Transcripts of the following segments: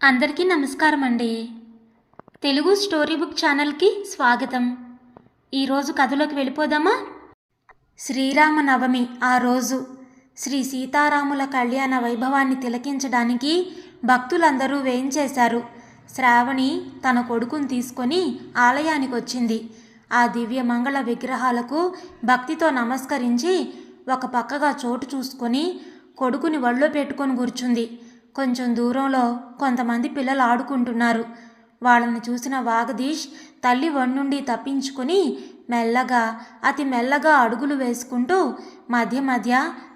అందరికీ నమస్కారం అండి తెలుగు స్టోరీ బుక్ ఛానల్కి స్వాగతం. ఈరోజు కథలోకి వెళ్ళిపోదామా? శ్రీరామ నవమి ఆ రోజు శ్రీ సీతారాముల కళ్యాణ వైభవాన్ని తిలకించడానికి భక్తులందరూ వేయించేశారు. శ్రావణి తన కొడుకుని తీసుకొని ఆలయానికి వచ్చింది ఆ దివ్య మంగళ విగ్రహాలకు భక్తితో నమస్కరించి ఒక పక్కగా చోటు చూసుకొని కొడుకుని ఒళ్ళో పెట్టుకొని కూర్చుంది. కొంచెం దూరంలో కొంతమంది పిల్లలు ఆడుకుంటున్నారు. వాళ్ళని చూసిన వాగదీష్ తల్లి నుండి తప్పించుకుని మెల్లగా అతి మెల్లగా అడుగులు వేసుకుంటూ మధ్య మధ్య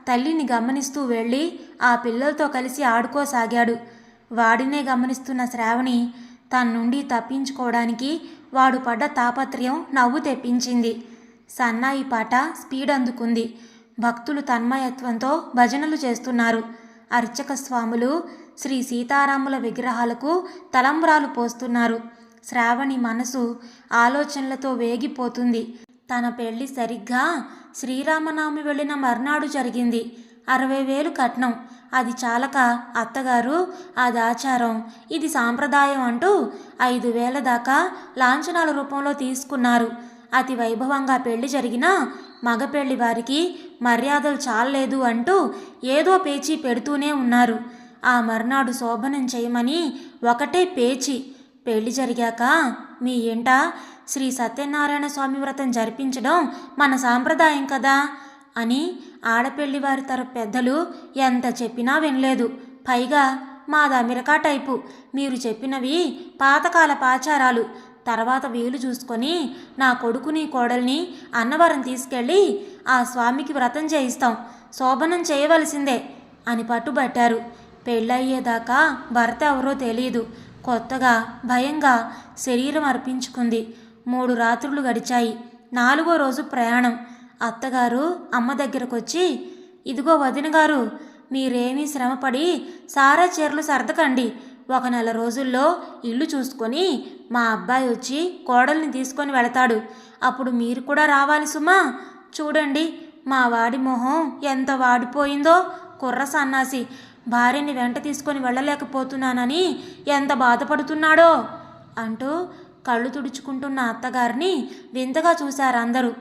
తల్లిని గమనిస్తూ వెళ్ళి ఆ పిల్లలతో కలిసి ఆడుకోసాగాడు. వాడినే గమనిస్తున్న శ్రావణి తన నుండి తప్పించుకోవడానికి వాడు పడ్డ తాపత్రయం నవ్వు తెప్పించింది. సన్నాయి పాట స్పీడ్ అందుకుంది. భక్తులు తన్మయత్వంతో భజనలు చేస్తున్నారు. అర్చక స్వాములు శ్రీ సీతారాముల విగ్రహాలకు తలంబ్రాలు పోస్తున్నారు. శ్రావణి మనసు ఆలోచనలతో వేగిపోతుంది. తన పెళ్ళి సరిగ్గా శ్రీరామనవమి వెళ్ళిన మర్నాడు జరిగింది. అరవై వేలు కట్నం. అది చాలక అత్తగారు అది ఆచారం ఇది సాంప్రదాయం అంటూ ఐదు వేల దాకా లాంఛనాల రూపంలో తీసుకున్నారు. అతి వైభవంగా పెళ్ళి జరిగినా మగపెళ్ళి వారికి మర్యాదలు చాలలేదు అంటూ ఏదో పేచీ పెడుతూనే ఉన్నారు. ఆ మర్నాడు శోభనం చేయమని ఒకటే పేచి. పెళ్ళి జరిగాక మీ ఇంట శ్రీ సత్యనారాయణ స్వామి వ్రతం జరిపించడం మన సాంప్రదాయం కదా? అని ఆడపెళ్ళి వారి తరపు పెద్దలు ఎంత చెప్పినా వినలేదు. పైగా మాది అమెరికా టైపు మీరు చెప్పినవి పాతకాల పాచారాలు. తర్వాత వీలు చూసుకొని నా కొడుకుని కోడల్ని అన్నవరం తీసుకెళ్ళి ఆ స్వామికి వ్రతం చేయిస్తాం. శోభనం చేయవలసిందే అని పట్టుబట్టారు. పెళ్ళయ్యేదాకా భర్త ఎవరో తెలియదు కొత్తగా భయంగా శరీరం అర్పించుకుంది. మూడు రాత్రులు గడిచాయి. నాలుగో రోజు ప్రయాణం. అత్తగారు అమ్మ దగ్గరకు వచ్చి ఇదిగో వదిన గారు మీరేమీ శ్రమపడి సారా చీరలు సర్దకండి. ఒక నెల రోజుల్లో ఇల్లు చూసుకొని మా అబ్బాయి వచ్చి కోడల్ని తీసుకొని వెళతాడు. అప్పుడు మీరు కూడా రావాలి సుమా. చూడండి మా వాడి మొహం ఎంత వాడిపోయిందో కుర్ర సన్నాసి. భార్యని వెంట తీసుకొని వెళ్ళలేకపోతున్నానని ఎంత బాధపడుతున్నాడో అంటూ కళ్ళు తుడుచుకుంటున్న అత్తగారిని వింతగా చూశారు అందరూ.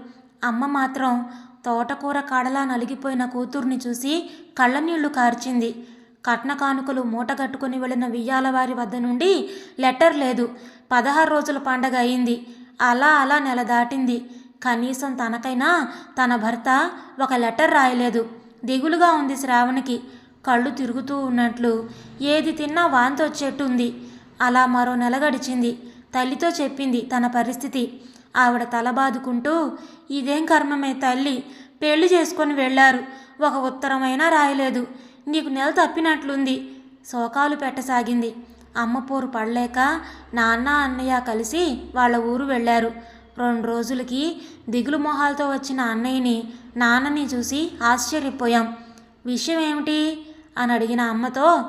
అమ్మ మాత్రం తోటకూర కాడలా నలిగిపోయిన కూతుర్ని చూసి కళ్ళనీళ్ళు కార్చింది. కట్న కానుకలు మూటగట్టుకుని వెళ్ళిన వియ్యాలవారి వద్ద నుండి లెటర్ లేదు. పదహారు రోజుల పండగ అయింది. అలా అలా నెల దాటింది. కనీసం తనకైనా తన భర్త ఒక లెటర్ రాయలేదు. దిగులుగా ఉంది శ్రావణికి. కళ్ళు తిరుగుతూ ఉన్నట్లు ఏది తిన్నా వాంతి వచ్చేట్టుంది అలా మరో నెల గడిచింది. తల్లితో చెప్పింది తన పరిస్థితి. ఆవిడ తల బాదుకుంటూ ఇదేం కర్మమే తల్లి? పెళ్ళి చేసుకొని వెళ్ళారు. ఒక ఉత్తరమైనా రాయలేదు. నీకు నెల తప్పినట్లుంది. శోకాలు పెట్టసాగింది. అమ్మ పోరు పడలేక నాన్న అన్నయ్య కలిసి వాళ్ళ ఊరు వెళ్ళారు. రెండు రోజులకి దిగులు మొహాలతో వచ్చిన అన్నయ్యని నాన్నని చూసి ఆశ్చర్యపోయాం. విషయం ఏమిటి అని అడిగిన అమ్మతో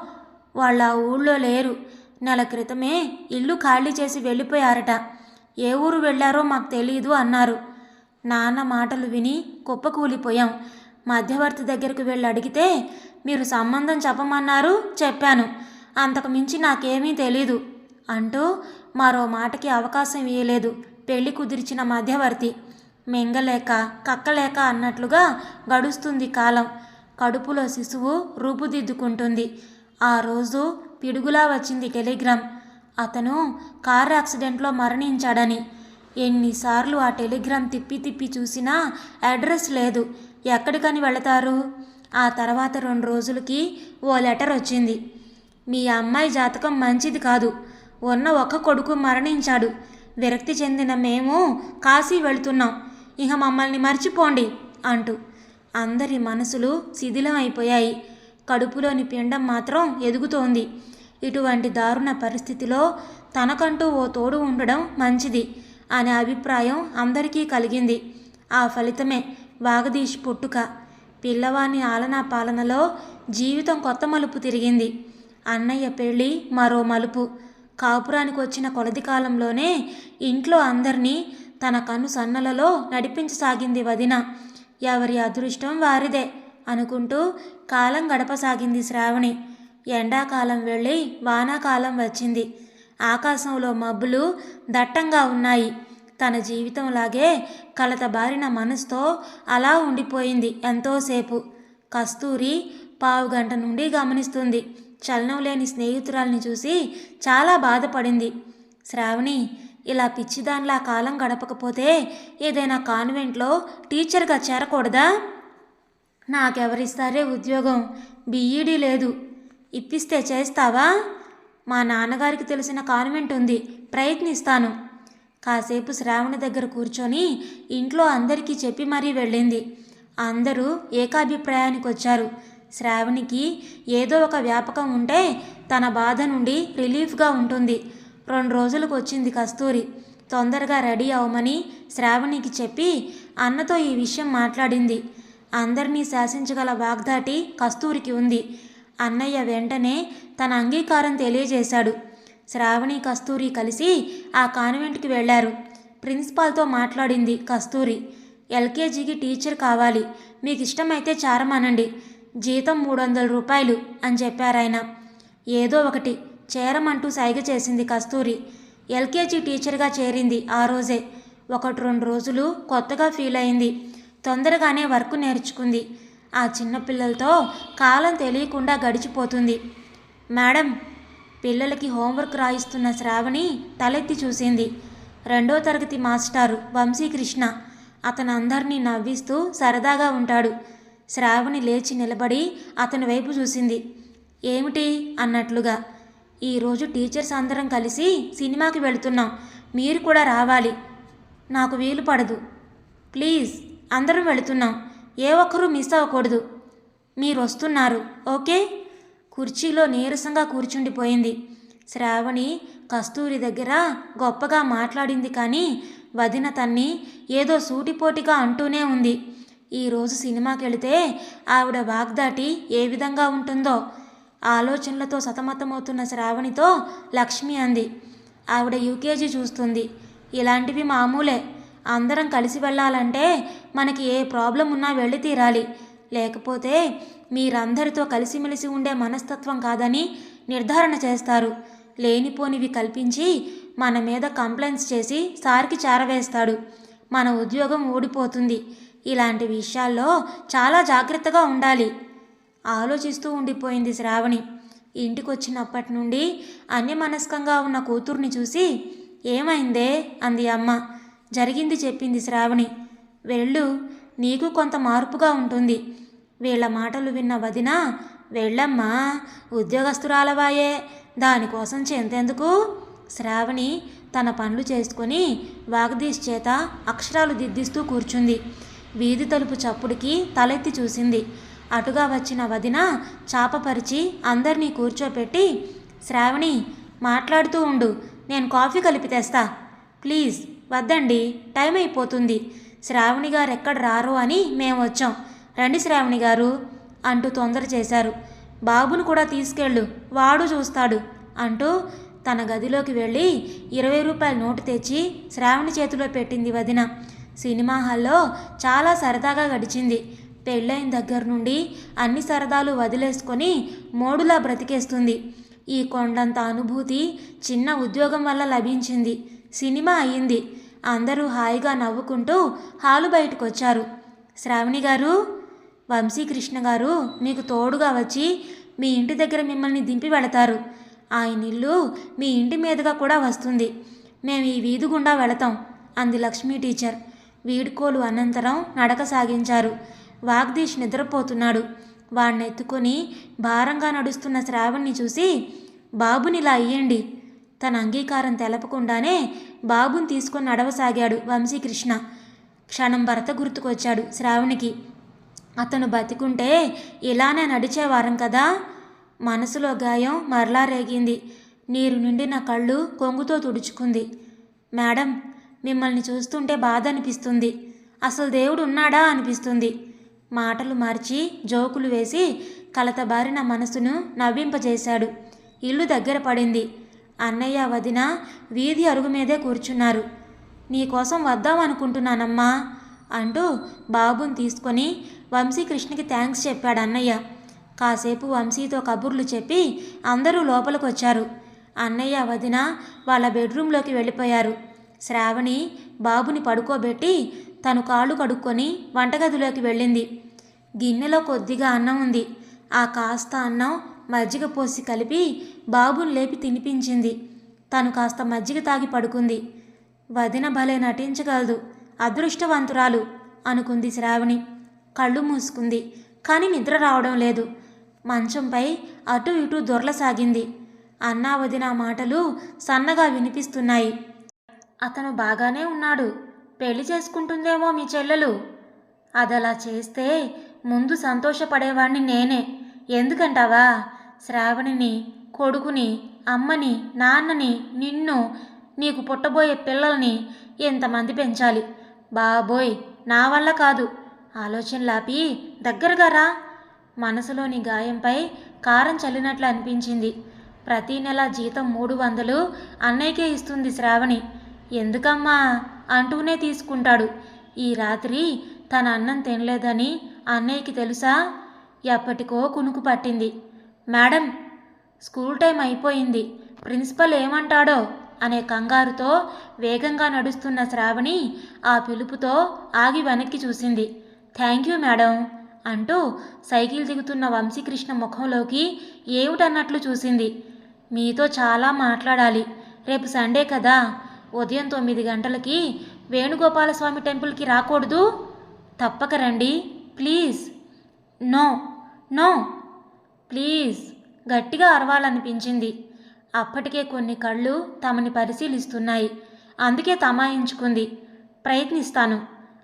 వాళ్ళ ఊళ్ళో లేరు. నెల క్రితమే ఇల్లు ఖాళీ చేసి వెళ్ళిపోయారట. ఏ ఊరు వెళ్ళారో మాకు తెలియదు అన్నారు. నాన్న మాటలు విని కుప్పకూలిపోయాం. మధ్యవర్తి దగ్గరికి వెళ్ళి అడిగితే మీరు సంబంధం చెప్పమన్నారు చెప్పాను. అంతకు మించి నాకేమీ తెలీదు అంటూ మరో మాటకి అవకాశం ఇవ్వలేదు పెళ్ళి కుదిర్చిన మధ్యవర్తి. మింగలేక కక్కలేక అన్నట్లుగా గడుస్తుంది కాలం. కడుపులో శిశువు రూపుదిద్దుకుంటుంది. ఆ రోజు పిడుగులా వచ్చింది టెలిగ్రామ్. అతను కార్ యాక్సిడెంట్లో మరణించాడని. ఎన్నిసార్లు ఆ టెలిగ్రామ్ తిప్పి తిప్పి చూసినా అడ్రస్ లేదు. ఎక్కడికని వెళతారు? ఆ తర్వాత రెండు రోజులకి ఓ లెటర్ వచ్చింది. మీ అమ్మాయి జాతకం మంచిది కాదు. ఉన్న ఒక కొడుకు మరణించాడు. విరక్తి చెందిన మేము కాశీ వెళుతున్నాం. ఇక మమ్మల్ని మర్చిపోండి అంటూ అందరి మనసులు శిథిలం అయిపోయాయి కడుపులోని పిండం మాత్రం ఎదుగుతోంది. ఇటువంటి దారుణ పరిస్థితిలో తనకంటూ ఓ తోడు ఉండడం మంచిది అనే అభిప్రాయం అందరికీ కలిగింది. ఆ ఫలితమే వాగదీష్ పుట్టుక. పిల్లవాని ఆలనా పాలనలో జీవితం కొత్త మలుపు తిరిగింది. అన్నయ్య పెళ్ళి మరో మలుపు. కాపురానికి వచ్చిన కొలది కాలంలోనే ఇంట్లో అందరినీ తన కను సన్నలలో నడిపించసాగింది వదిన. ఎవరి అదృష్టం వారిదే అనుకుంటూ కాలం గడపసాగింది శ్రావణి. ఎండాకాలం వెళ్ళి వానాకాలం వచ్చింది. ఆకాశంలో మబ్బులు దట్టంగా ఉన్నాయి. తన జీవితంలాగే కలతబారిన మనసుతో అలా ఉండిపోయింది ఎంతోసేపు. కస్తూరి పావు గంట నుండి గమనిస్తుంది. చలనం లేని స్నేహితురాల్ని చూసి చాలా బాధపడింది. శ్రావణి ఇలా పిచ్చిదానిలా కాలం గడపకపోతే ఏదైనా కాన్వెంట్లో టీచర్గా చేరకూడదా? నాకెవరిస్తారే ఉద్యోగం? బీఈడీ లేదు. ఇప్పిస్తే చేస్తావా? మా నాన్నగారికి తెలిసిన కాన్వెంట్ ఉంది. ప్రయత్నిస్తాను. కాసేపు శ్రావణి దగ్గర కూర్చొని ఇంట్లో అందరికీ చెప్పి మరీ వెళ్ళింది. అందరూ ఏకాభిప్రాయానికి వచ్చారు శ్రావణికి ఏదో ఒక వ్యాపకం ఉంటే తన బాధ నుండి రిలీఫ్గా ఉంటుంది. రెండు రోజులకు వచ్చింది కస్తూరి. తొందరగా రెడీ అవ్వమని శ్రావణికి చెప్పి అన్నతో ఈ విషయం మాట్లాడింది. అందరినీ శాసించగల వాగ్దాటి కస్తూరికి ఉంది. అన్నయ్య వెంటనే తన అంగీకారం తెలియజేశాడు. శ్రావణి కస్తూరి కలిసి ఆ కాన్వెంట్కి వెళ్ళారు. ప్రిన్సిపాల్తో మాట్లాడింది కస్తూరి. ఎల్కేజీకి టీచర్ కావాలి. మీకు ఇష్టమైతే చారమనండి. జీతం మూడు వందల రూపాయలు అని చెప్పారాయన. ఏదో ఒకటి. చేరమంటూ సైగ చేసింది కస్తూరి. ఎల్కేజీ టీచర్గా చేరింది ఆ రోజే. ఒకటి రెండు రోజులు కొత్తగా ఫీల్ అయింది తొందరగానే వర్క్ నేర్చుకుంది. ఆ చిన్నపిల్లలతో కాలం తెలియకుండా గడిచిపోతుంది. మేడం పిల్లలకి హోంవర్క్ రాయిస్తున్న శ్రావణి తలెత్తి చూసింది. రెండో తరగతి మాస్టారు వంశీకృష్ణ. అతను అందరినీ నవ్విస్తూ సరదాగా ఉంటాడు. శ్రావణి లేచి నిలబడి అతని వైపు చూసింది. ఏమిటి? అన్నట్లుగా. ఈరోజు టీచర్స్ అందరం కలిసి సినిమాకి వెళుతున్నాం. మీరు కూడా రావాలి. నాకు వీలు పడదు. ప్లీజ్ అందరం వెళుతున్నాం. ఏ ఒక్కరూ మిస్ అవ్వకూడదు. మీరు వస్తున్నారు ఓకే? కుర్చీలో నీరసంగా కూర్చుండిపోయింది. శ్రావణి కస్తూరి దగ్గర గొప్పగా మాట్లాడింది కానీ వదిన తన్ని ఏదో సూటిపోటిగా అంటూనే ఉంది. ఈరోజు సినిమాకి వెళితే ఆవిడ వాగ్దాటి ఏ విధంగా ఉంటుందో ఆలోచనలతో సతమతమవుతున్న శ్రావణితో లక్ష్మి అంది. ఆవిడ యూకేజీ చూస్తుంది. ఇలాంటివి మామూలే. అందరం కలిసి వెళ్ళాలంటే మనకి ఏ ప్రాబ్లం ఉన్నా వెళ్ళి తీరాలి. లేకపోతే మీరందరితో కలిసిమెలిసి ఉండే మనస్తత్వం కాదని నిర్ధారణ చేస్తారు. లేనిపోనివి కల్పించి మన మీద కంప్లైంట్స్ చేసి సార్కి చేరవేస్తాడు. మన ఉద్యోగం ఊడిపోతుంది. ఇలాంటి విషయాల్లో చాలా జాగ్రత్తగా ఉండాలి. ఆలోచిస్తూ ఉండిపోయింది శ్రావణి. ఇంటికొచ్చినప్పటి నుండి అన్యమనస్కంగా ఉన్న కూతుర్ని చూసి ఏమైందే? అంది అమ్మ. జరిగింది చెప్పింది శ్రావణి. వెళ్ళు నీకు కొంత మార్పుగా ఉంటుంది. వీళ్ళ మాటలు విన్న వదిన వెళ్ళమ్మా ఉద్యోగస్తురాలవాయే దానికోసం చెంతెందుకు? శ్రావణి తన పనులు చేసుకొని వాగదీష్ చేత అక్షరాలు దిద్దిస్తూ కూర్చుంది. వీధి తలుపు చప్పుడికి తలెత్తి చూసింది. అటుగా వచ్చిన వదిన చాపపరిచి అందరినీ కూర్చోపెట్టి శ్రావణి మాట్లాడుతూ ఉండు. నేను కాఫీ కలిపి తెస్తా. ప్లీజ్ వద్దండి. టైం అయిపోతుంది. శ్రావణి గారు ఎక్కడ రారు అని మేము వచ్చాం. రండి శ్రావణి గారు అంటూ తొందర చేశారు. బాబును కూడా తీసుకెళ్ళు వాడు చూస్తాడు అంటూ తన గదిలోకి వెళ్ళి ఇరవై రూపాయల నోటు తెచ్చి శ్రావణి చేతిలో పెట్టింది వదిన. సినిమా హాల్లో చాలా సరదాగా గడిచింది. పెళ్ళైన దగ్గర నుండి అన్ని సరదాలు వదిలేసుకొని మోడులా బ్రతికేస్తుంది. ఈ కొండంత అనుభూతి చిన్న ఉద్యోగం వల్ల లభించింది. సినిమా అయ్యింది అందరూ హాయిగా నవ్వుకుంటూ హాలు బయటకు వచ్చారు శ్రావణి గారు వంశీకృష్ణ గారు మీకు తోడుగా వచ్చి మీ ఇంటి దగ్గర మిమ్మల్ని దింపి వెళతారు. ఆయన ఇల్లు మీ ఇంటి మీదుగా కూడా వస్తుంది. మేము ఈ వీధి గుండా వెళతాం అంది లక్ష్మీ టీచర్. వీడ్కోలు అనంతరం నడక సాగించారు. వాగ్దీష్ నిద్రపోతున్నాడు. వాణ్ణెత్తుకొని భారంగా నడుస్తున్న శ్రావణ్ణి చూసి బాబునిలా అయ్యండి. తన అంగీకారం తెలపకుండానే బాబుని తీసుకొని నడవసాగాడు వంశీకృష్ణ. క్షణం భర్త గుర్తుకొచ్చాడు శ్రావణికి. అతను బతికుంటే ఇలానే నడిచేవారం కదా? మనసులో గాయం మరలా రేగింది. నీరు నిండిన కళ్ళు కొంగుతో తుడుచుకుంది. మేడం మిమ్మల్ని చూస్తుంటే బాధ అనిపిస్తుంది అసలు దేవుడు ఉన్నాడా అనిపిస్తుంది. మాటలు మార్చి జోకులు వేసి కలతబారిన మనసును నవ్వింపజేశాడు. ఇల్లు దగ్గర పడింది. అన్నయ్య వదిన వీధి అరుగు మీదే కూర్చున్నారు. నీకోసం వద్దామనుకుంటున్నానమ్మా అంటూ బాబుని తీసుకొని వంశీకృష్ణకి థ్యాంక్స్ చెప్పాడు అన్నయ్య. కాసేపు వంశీతో కబుర్లు చెప్పి అందరూ లోపలికి వచ్చారు అన్నయ్య వదిన వాళ్ళ బెడ్రూమ్లోకి వెళ్ళిపోయారు. శ్రావణి బాబుని పడుకోబెట్టి తను కాళ్ళు కడుక్కొని వంటగదిలోకి వెళ్ళింది. గిన్నెలో కొద్దిగా అన్నం ఉంది. ఆ కాస్త అన్నం మజ్జిగ పోసి కలిపి బాబుని లేపి తినిపించింది. తను కాస్త మజ్జిగ తాగి పడుకుంది. వదిన భలే నటించగలదు అదృష్టవంతురాలు అనుకుంది శ్రావణి. కళ్ళు మూసుకుంది కానీ నిద్ర రావడం లేదు. మంచంపై అటు ఇటు దొరలసాగింది. అన్నా వదిన మాటలు సన్నగా వినిపిస్తున్నాయి. అతను బాగానే ఉన్నాడు. పెళ్ళి చేసుకుంటుందేమో మీ చెల్లెలు. అదలా చేస్తే ముందు సంతోషపడేవాణ్ణి నేనే. ఎందుకంటావా? శ్రావణిని కొడుకుని అమ్మని నాన్నని నిన్ను నీకు పుట్టబోయే పిల్లల్ని ఎంతమంది పెంచాలి? బాబోయ్ నా వల్ల కాదు. ఆలోచనలాపి దగ్గరగా రా. మనసులోని గాయంపై కారం చల్లినట్లు అనిపించింది. ప్రతీ నెల జీతం మూడు వందలు అన్నయ్యకే ఇస్తుంది శ్రావణి. ఎందుకమ్మా? అంటూనే తీసుకుంటాడు. ఈ రాత్రి తన అన్నం తినలేదని అన్నయ్యకి తెలుసా? ఎప్పటికో కునుకు పట్టింది. మేడం స్కూల్ టైం అయిపోయింది. ప్రిన్సిపల్ ఏమంటాడో? అనే కంగారుతో వేగంగా నడుస్తున్న శ్రావణి ఆ పిలుపుతో ఆగి వెనక్కి చూసింది. థ్యాంక్ యూ మేడం అంటూ సైకిల్ దిగుతున్న వంశీకృష్ణ ముఖంలోకి ఏమిటన్నట్లు చూసింది. మీతో చాలా మాట్లాడాలి. రేపు సండే కదా. ఉదయం తొమ్మిది గంటలకి వేణుగోపాలస్వామి టెంపుల్కి రాకూడదు. తప్పక రండి. ప్లీజ్. నో. నో. ప్లీజ్. గట్టిగా అరవాలనిపించింది. అప్పటికే కొన్ని కళ్ళు తమని పరిశీలిస్తున్నాయి. అందుకే తమాయించుకుంది. ప్రయత్నిస్తాను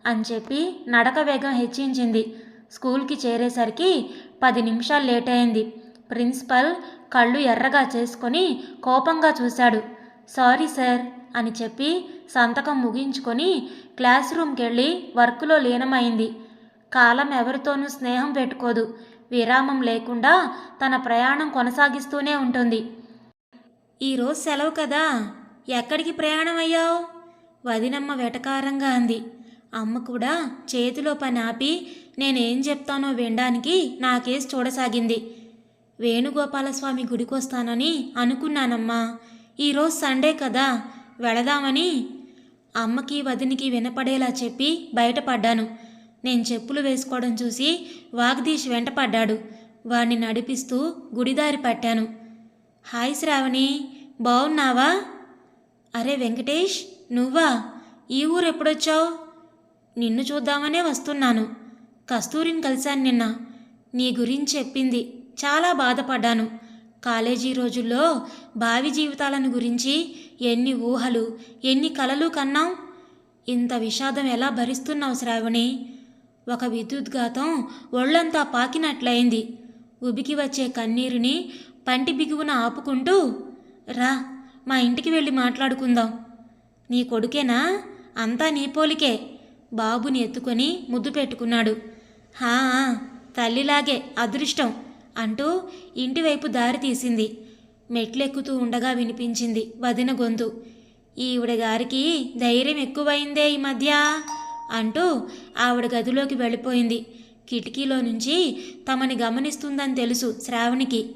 అని చెప్పి నడక వేగం హెచ్చించింది. స్కూల్కి చేరేసరికి పది నిమిషాలు లేట్ అయింది. ప్రిన్సిపల్ కళ్ళు ఎర్రగా చేసుకొని కోపంగా చూశాడు. సారీ సార్ అని చెప్పి సంతకం ముగించుకొని క్లాస్ రూమ్కి వెళ్ళి వర్క్లో లీనమైంది. కాలం ఎవరితోనూ స్నేహం పెట్టుకోదు. విరామం లేకుండా తన ప్రయాణం కొనసాగిస్తూనే ఉంటుంది. ఈరోజు సెలవు కదా. ఎక్కడికి ప్రయాణం అయ్యావు? వదినమ్మ వెటకారంగా అంది. అమ్మ కూడా చేతిలో పని ఆపి నేనేం చెప్తానో వినడానికి నా కేసు చూడసాగింది. వేణుగోపాలస్వామి గుడికొస్తానని అనుకున్నానమ్మా. ఈరోజు సండే కదా. వెళదామని అమ్మకి వదినికి వినపడేలా చెప్పి బయటపడ్డాను. నేను చెప్పులు వేసుకోవడం చూసి వాగ్దీష్ వెంటపడ్డాడు. వాణ్ణి నడిపిస్తూ గుడిదారి పట్టాను. హాయ్ శ్రావణి బాగున్నావా అరే వెంకటేష్ నువ్వా? ఈ ఊరు ఎప్పుడొచ్చావు నిన్ను చూద్దామనే వస్తున్నాను. కస్తూరిని కలిశాను నిన్న. నీ గురించి చెప్పింది. చాలా బాధపడ్డాను. కాలేజీ రోజుల్లో భావి జీవితాలను గురించి ఎన్ని ఊహలు ఎన్ని కలలు కన్నావు? ఇంత విషాదం ఎలా భరిస్తున్నావు శ్రావణి? ఒక విద్యుద్ఘాతం ఒళ్ళంతా పాకినట్లయింది. ఉబికి వచ్చే కన్నీరుని పంటి బిగువున ఆపుకుంటూ రా మా ఇంటికి వెళ్ళి మాట్లాడుకుందాం. నీ కొడుకేనా? అంతా నీ పోలికే. బాబుని ఎత్తుకొని ముద్దు పెట్టుకున్నాడు. హా తల్లిలాగే అదృష్టం అంటూ ఇంటివైపు దారి తీసింది. మెట్లెక్కుతూ ఉండగా వినిపించింది వదిన గొంతు. ఈవిడ గారికి ధైర్యం ఎక్కువైందే ఈ మధ్య. అంటూ ఆవిడ గదిలోకి వెళ్ళిపోయింది. కిటికీలో నుంచి తమని గమనిస్తుందని తెలుసు శ్రావణికి.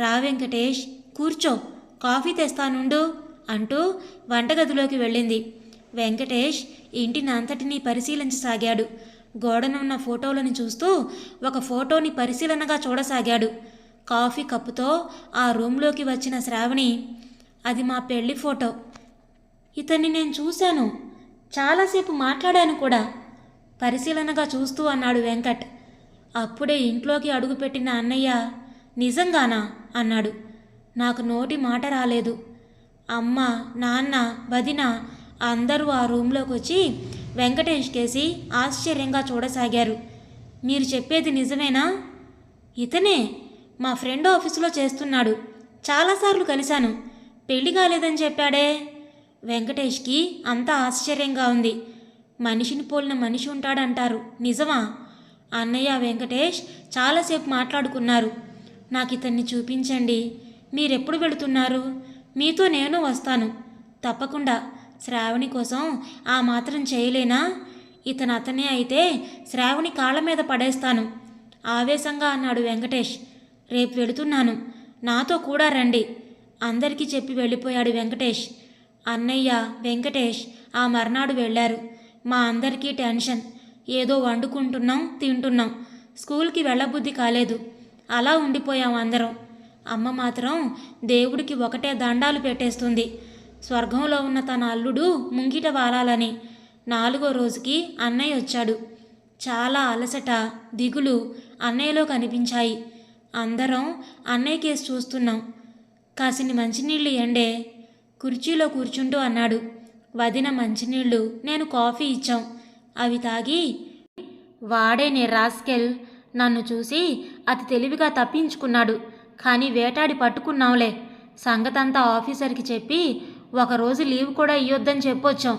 రా వెంకటేష్ కూర్చో కాఫీ తెస్తానుండు అంటూ వంటగదిలోకి వెళ్ళింది. వెంకటేష్ ఇంటిని అంతటినీ పరిశీలించసాగాడు. గోడనున్న ఫోటోలను చూస్తూ ఒక ఫోటోని పరిశీలనగా చూడసాగాడు. కాఫీ కప్పుతో ఆ రూమ్లోకి వచ్చిన శ్రావణి అది మా పెళ్ళి ఫోటో. ఇతన్ని నేను చూశాను. చాలాసేపు మాట్లాడాను కూడా. పరిశీలనగా చూస్తూ అన్నాడు వెంకట్. అప్పుడే ఇంట్లోకి అడుగుపెట్టిన అన్నయ్య నిజంగానా? అన్నాడు. నాకు నోటి మాట రాలేదు. అమ్మ నాన్న వదిన అందరూ ఆ రూమ్లోకి వచ్చి వెంకటేష్ కేసి ఆశ్చర్యంగా చూడసాగారు. మీరు చెప్పేది నిజమేనా? ఇతనే మా ఫ్రెండ్ ఆఫీసులో చేస్తున్నాడు. చాలాసార్లు కలిశాను. పెళ్ళి కాలేదని చెప్పాడే. వెంకటేష్కి అంత ఆశ్చర్యంగా ఉంది. మనిషిని పోలిన మనిషి ఉంటాడంటారు. నిజమా? అన్నయ్య వెంకటేష్ చాలాసేపు మాట్లాడుకున్నారు. నాకు ఇతన్ని చూపించండి. మీరెప్పుడు వెళుతున్నారు? మీతో నేను వస్తాను. తప్పకుండా. శ్రావణి కోసం ఆ మాత్రం చేయలేనా? ఇతను అతనే అయితే శ్రావణి కాళ్ళ మీద పడేస్తాను. ఆవేశంగా అన్నాడు వెంకటేష్. రేపు వెళుతున్నాను. నాతో కూడా రండి. అందరికీ చెప్పి వెళ్ళిపోయాడు వెంకటేష్. అన్నయ్య వెంకటేష్ ఆ మర్నాడు వెళ్ళారు. మా అందరికీ టెన్షన్. ఏదో వండుకుంటున్నాం తింటున్నాం. స్కూల్కి వెళ్ళబుద్ధి కాలేదు. అలా ఉండిపోయాం అందరం. అమ్మ మాత్రం దేవుడికి ఒకటే దండాలు పెట్టేస్తుంది. స్వర్గంలో ఉన్న తన అల్లుడు ముంగిట వాలాలని నాలుగో రోజుకి అన్నయ్య వచ్చాడు. చాలా అలసట దిగులు అన్నయ్యలో కనిపించాయి. అందరం అన్నయ్య కేసు చూస్తున్నాం. కాసిని మంచినీళ్ళు ఎండే కుర్చీలో కూర్చుంటూ అన్నాడు. వదిన మంచినీళ్ళు నేను కాఫీ ఇచ్చాం. అవి తాగి వాడే నీ రాస్కెల్ నన్ను చూసి అతి తెలివిగా తప్పించుకున్నాడు. కానీ వేటాడి పట్టుకున్నాంలే సంగతంతా ఆఫీసర్కి చెప్పి ఒకరోజు లీవ్ కూడా ఇయ్యొద్దని చెప్పొచ్చాం.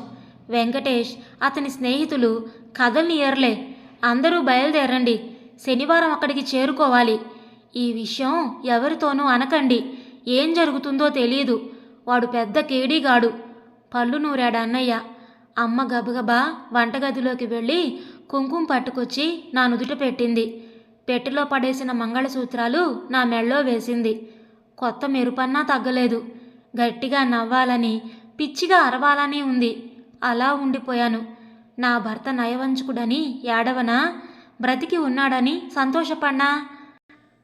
వెంకటేష్ అతని స్నేహితులు కథల్ని ఏర్లే. అందరూ బయలుదేరండి. శనివారం అక్కడికి చేరుకోవాలి. ఈ విషయం ఎవరితోనూ అనకండి. ఏం జరుగుతుందో తెలియదు వాడు పెద్ద కేడీగాడు. పళ్ళు నూరాడు అన్నయ్య. అమ్మ గబగబా వంటగదిలోకి వెళ్ళి కుంకుమ పట్టుకొచ్చి నా నుదుట పెట్టింది. పెట్టెలో పడేసిన మంగళసూత్రాలు నా మెళ్ళో వేసింది. కొత్త మెరుపన్నా తగ్గలేదు. గట్టిగా నవ్వాలని పిచ్చిగా అరవాలని ఉంది. అలా ఉండిపోయాను. నా భర్త నయవంచుకుడని ఏడవనా? బ్రతికి ఉన్నాడని సంతోషపడ్నా?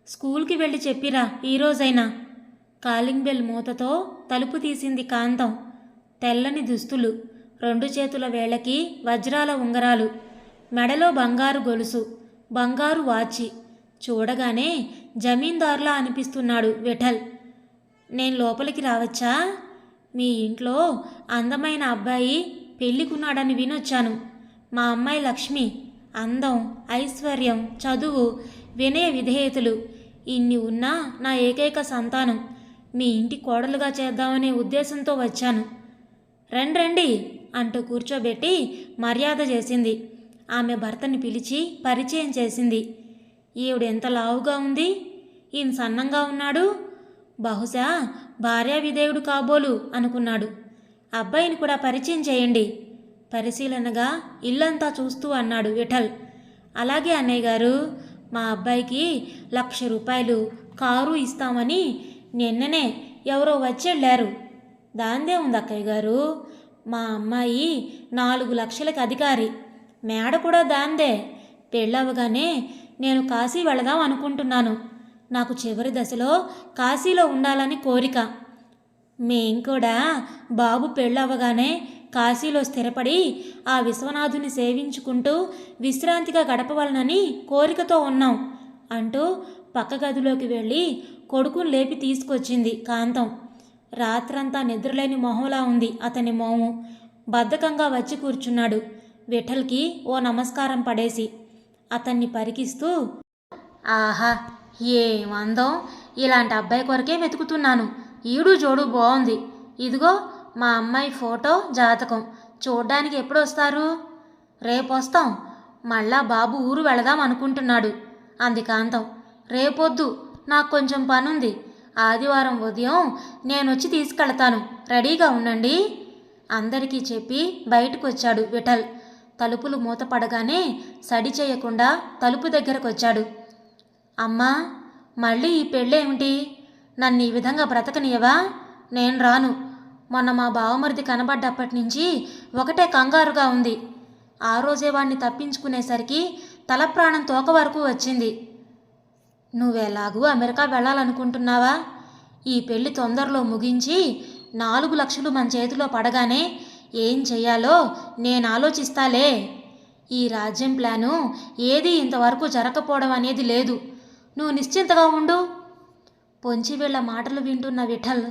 స్కూల్కి వెళ్ళి చెప్పిరా ఈరోజైనా. కాలింగ్ బెల్ మూతతో తలుపు తీసింది కాంతం. తెల్లని దుస్తులు రెండు చేతుల వేళకి వజ్రాల ఉంగరాలు మెడలో బంగారు గొలుసు బంగారు వాచి. చూడగానే జమీందారులా అనిపిస్తున్నాడు విఠల్. నేను లోపలికి రావచ్చా? మీ ఇంట్లో అందమైన అబ్బాయి పెళ్ళికున్నాడని వినొచ్చాను. మా అమ్మాయి లక్ష్మి అందం ఐశ్వర్యం చదువు వినయ విధేయతలు ఇన్ని ఉన్నా నా ఏకైక సంతానం. మీ ఇంటి కోడలుగా చేద్దామనే ఉద్దేశంతో వచ్చాను. రండి రండి అంటూ కూర్చోబెట్టి మర్యాద చేసింది. ఆమె భర్తని పిలిచి పరిచయం చేసింది. ఈవిడ ఎంత లావుగా ఉంది? ఈయన సన్నంగా ఉన్నాడు? బహుశా భార్యా విధేయుడు కాబోలు అనుకున్నాడు. అబ్బాయిని కూడా పరిచయం చేయండి. పరిశీలనగా ఇల్లంతా చూస్తూ అన్నాడు విఠల్. అలాగే అన్నయ్య గారు మా అబ్బాయికి లక్ష రూపాయలు కారు ఇస్తామని నిన్ననే ఎవరో వచ్చెళ్ళారు. దాందే ఉంది అక్కయ్య గారు మా అమ్మాయి నాలుగు లక్షలకి అధికారి. మేడ కూడా దాందే. పెళ్ళవగానే నేను కాశీ వెళదాం అనుకుంటున్నాను. నాకు చివరి దశలో కాశీలో ఉండాలని కోరిక. మేం కూడా బాబు పెళ్ళవగానే కాశీలో స్థిరపడి ఆ విశ్వనాథుని సేవించుకుంటూ విశ్రాంతిగా గడపవలనని కోరికతో ఉన్నాం అంటూ పక్క గదిలోకి వెళ్ళి కొడుకును లేపి తీసుకొచ్చింది కాంతం. రాత్రంతా నిద్రలేని మొహంలా ఉంది. అతని మోము బద్ధకంగా వచ్చి కూర్చున్నాడు. విఠల్కి ఓ నమస్కారం పడేసి అతన్ని పరికిస్తూ ఆహా ఏమందం ఇలాంటి అబ్బాయి కొరకే వెతుకుతున్నాను. ఈడు జోడు బాగుంది ఇదిగో మా అమ్మాయి ఫోటో జాతకం. చూడ్డానికి ఎప్పుడు వస్తారు రేపు వస్తాం మళ్ళా బాబు ఊరు వెళదాం అనుకుంటున్నాడు. అంది కాంతం. రేపొద్దు. నాకు కొంచెం పనుంది. ఆదివారం ఉదయం నేను వచ్చి తీసుకెళ్తాను. రెడీగా ఉండండి. అందరికీ చెప్పి బయటకు వచ్చాడు విఠల్. తలుపులు మూతపడగానే సడి చేయకుండా తలుపు దగ్గరకు వచ్చాడు అమ్మా మళ్ళీ ఈ పెళ్ళేమిటి? నన్ను ఈ విధంగా బ్రతకనియవా నేను రాను. మొన్న మా బావమరిది కనబడ్డప్పటి నుంచి ఒకటే కంగారుగా ఉంది. ఆ రోజే వాణ్ణి తప్పించుకునేసరికి తల ప్రాణం తోక వరకు వచ్చింది. నువ్వెలాగూ అమెరికా వెళ్ళాలనుకుంటున్నావా? ఈ పెళ్ళి తొందరలో ముగించి నాలుగు లక్షలు మన చేతిలో పడగానే ఏం చెయ్యాలో నేను ఆలోచిస్తాలే. ఈ రాజ్యం ప్లాను ఏది ఇంతవరకు జరగకపోవడం అనేది లేదు. నువ్వు నిశ్చింతగా ఉండు. పొంచివేళ్ళ మాటలు వింటున్న విఠల్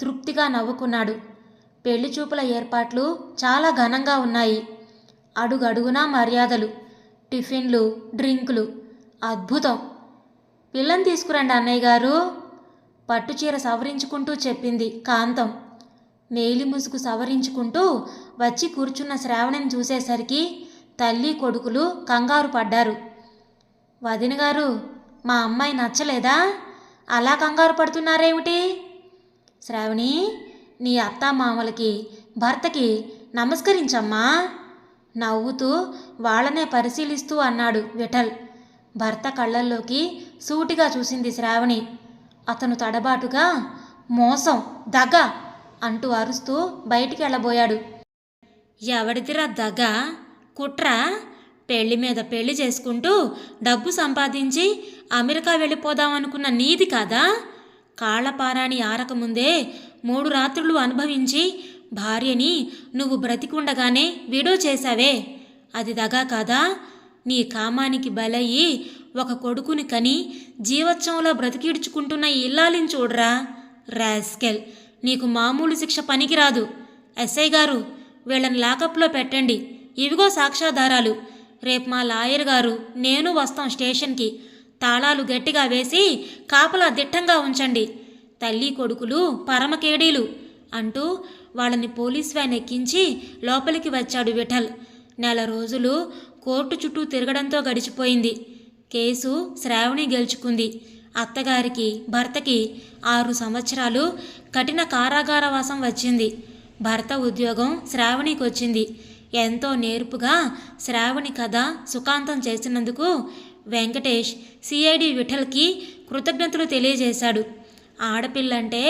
తృప్తిగా నవ్వుకున్నాడు. పెళ్ళి చూపుల ఏర్పాట్లు చాలా ఘనంగా ఉన్నాయి. అడుగడుగునా మర్యాదలు టిఫిన్లు డ్రింకులు అద్భుతం. పిల్లని తీసుకురండి అన్నయ్య గారు. పట్టుచీర సవరించుకుంటూ చెప్పింది కాంతం. మేలి ముసుగు సవరించుకుంటూ వచ్చి కూర్చున్న శ్రావణిని చూసేసరికి తల్లి కొడుకులు కంగారు పడ్డారు. వదిన గారు మా అమ్మాయి నచ్చలేదా? అలా కంగారు పడుతున్నారేమిటి? శ్రావణి నీ అత్త మామలకి భర్తకి నమస్కరించమ్మా. నవ్వుతూ వాళ్ళనే పరిశీలిస్తూ అన్నాడు విఠల్. భర్త కళ్ళల్లోకి సూటిగా చూసింది శ్రావణి. అతను తడబాటుగా మోసం దగ అంటూ అరుస్తూ బయటికి వెళ్ళబోయాడు. ఎవడిదిరా దగ? కుట్ర? పెళ్ళి మీద పెళ్ళి చేసుకుంటూ డబ్బు సంపాదించి అమెరికా వెళ్ళిపోదామనుకున్న నీది కాదా? కాళ్ళపారాణి ఆరకముందే మూడు రాత్రులు అనుభవించి భార్యని నువ్వు బ్రతికుండగానే విడో చేశావే. అది దగా కాదా? నీ కామానికి బలయ్యి ఒక కొడుకుని కని జీవోత్సవంలో బ్రతికిడ్చుకుంటున్న ఇల్లాలిని చూడరా? రాస్కెల్ నీకు మామూలు శిక్ష పనికిరాదు. ఎస్ఐ గారు వీళ్ళని లాకప్లో పెట్టండి. ఇవిగో సాక్ష్యాధారాలు. రేపు మా లాయర్ గారు నేను వస్తాం స్టేషన్కి. తాళాలు గట్టిగా వేసి కాపలా దిట్టంగా ఉంచండి. తల్లి కొడుకులు పరమకేడీలు అంటూ వాళ్ళని పోలీస్ వ్యాన్ ఎక్కించి లోపలికి వచ్చాడు విఠల్. నెల రోజులు కోర్టు చుట్టూ తిరగడంతో గడిచిపోయింది. కేసు శ్రావణి గెలుచుకుంది. అత్తగారికి భర్తకి ఆరు సంవత్సరాలు కఠిన కారాగారవాసం వచ్చింది. భర్త ఉద్యోగం శ్రావణికి వచ్చింది ఎంతో నేర్పుగా శ్రావణి కథ సుఖాంతం చేసినందుకు వెంకటేష్ సిఐడి విఠల్కి కృతజ్ఞతలు తెలియజేశాడు. ఆడపిల్లంటే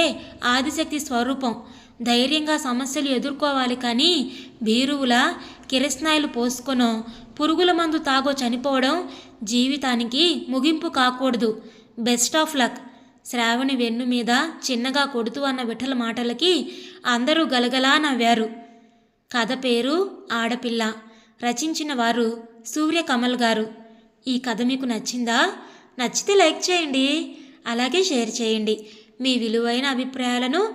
ఆదిశక్తి స్వరూపం. ధైర్యంగా సమస్యలు ఎదుర్కోవాలి కానీ బీరువులా కిరస్నాయిలు పోసుకొనో పురుగుల మందు తాగో చనిపోవడం జీవితానికి ముగింపు కాకూడదు. Best of luck. శ్రావణి వెన్ను మీద చిన్నగా కొడుతూ అన్న విఠల మాటలకి అందరూ గలగలా నవ్వారు. కథ పేరు ఆడపిల్ల. రచించిన వారు సూర్యకమల్ గారు. ఈ కథ మీకు నచ్చిందా? నచ్చితే లైక్ చేయండి. అలాగే షేర్ చేయండి. మీ విలువైన అభిప్రాయాలను